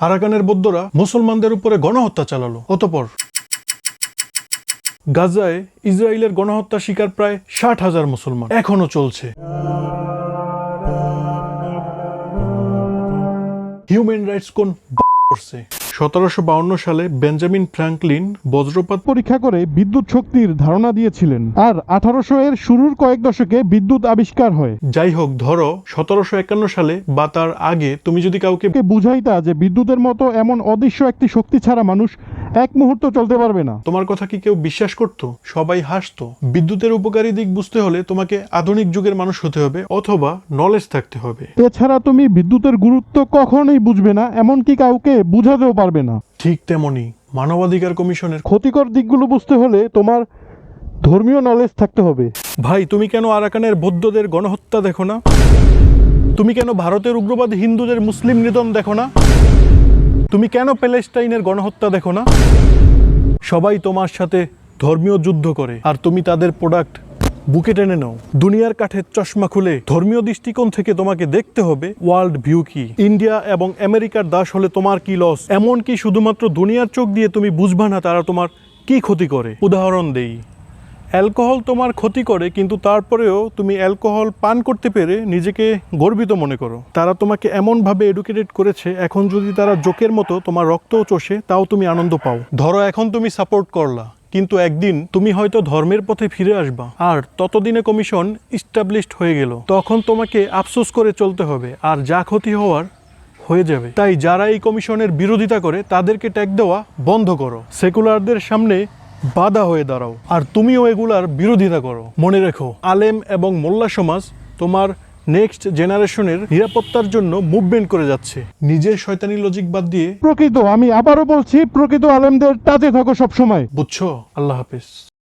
আরাকানের বৌদ্ধরা মুসলমানদের উপরে গণহত্যা চালালো। অতপর গাজায় ইসরায়েলের গণহত্যা শিকার প্রায় ষাট হাজার মুসলমান। এখনও চলছে। হিউম্যান রাইটস কোন করছে সতেরোশো সালে বেঞ্জামিন ফ্র্যাঙ্কলিন বজ্রপাত পরীক্ষা করে বিদ্যুৎ শক্তির ধারণা দিয়েছিলেন। আর আঠারোশো এর শুরুর কয়েক দশকে বিদ্যুৎ আবিষ্কার হয়। যাই হোক ধরো সতেরোশো একান্ন সালে বা তার আগে তুমি যদি কাউকে বুঝাইতা যে বিদ্যুতের মতো এমন অদৃশ্য একটি শক্তি ছাড়া মানুষ এক মুহূর্ত চলতে পারবে না। তোমার কথা কি কেউ বিশ্বাস করত? সবাই হাসতো। বিদ্যুতের উপকারী দিক বুঝতে হলে তোমাকে আধুনিক যুগের মানুষ হতে হবে অথবা নলেজ থাকতে হবে। এছাড়া তুমি বিদ্যুতের গুরুত্ব কখনোই বুঝবে না এমনকি কাউকে বুঝাতেও পারবে না। ঠিক তেমনি মানবাধিকার কমিশনের ক্ষতিকর দিকগুলো বুঝতে হলে তোমার ধর্মীয় নলেজ থাকতে হবে। ভাই তুমি কেন আরাকানের বৌদ্ধদের গণহত্যা দেখো না? তুমি কেন ভারতের উগ্রবাদ হিন্দুদের মুসলিম নিধন দেখো না? তুমি কেন প্যালেস্টাইনের গণহত্যা দেখো না? সবাই তোমার সাথে ধর্মীয় যুদ্ধ করে, আর তুমি তাদের প্রোডাক্ট বুকে টেনে নাও। দুনিয়ার কাঠের চশমা খুলে ধর্মীয় দৃষ্টিকোণ থেকে তোমাকে দেখতে হবে ওয়ার্ল্ড ভিউ কি। ইন্ডিয়া এবং আমেরিকার দাস হলে তোমার কি লস এমনকি শুধুমাত্র দুনিয়ার চোখ দিয়ে তুমি বুঝবা না তারা তোমার কি ক্ষতি করে। উদাহরণ দেই। অ্যালকোহল তোমার ক্ষতি করে, কিন্তু তারপরেও তুমি অ্যালকোহল পান করতে পেরে নিজেকে গর্বিত মনে করো। তারা তোমাকে এমনভাবে এডুকেটেড করেছে, এখন যদি তারা জোকের মতো তোমার রক্তও চষে, তাও তুমি আনন্দ পাও। ধরো, এখন তুমি সাপোর্ট করলা, কিন্তু একদিন তুমি হয়তো ধর্মের পথে ফিরে আসবা। আর ততদিনে কমিশন ইস্টাবলিশড হয়ে গেল। তখন তোমাকে আফসোস করে চলতে হবে, আর যা ক্ষতি হওয়ার হয়ে যাবে। তাই যারা এই কমিশনের বিরোধিতা করে, তাদেরকে ট্যাগ দেওয়া বন্ধ করো। সেকুলারদের সামনে বাধা হয়ে দাঁড়াও। আর তুমিও এগুলার বিরোধিতা করো। মনে রেখো আলেম এবং মোল্লা সমাজ তোমার নেক্সট জেনারেশনের নিরাপত্তার জন্য মুভমেন্ট করে যাচ্ছে। নিজের শয়তানি লজিক বাদ দিয়ে প্রকৃত আমি আবারও বলছি প্রকৃত আলেমদের টাচে থাকো সবসময়। বুঝছ? আল্লাহ হাফিজ।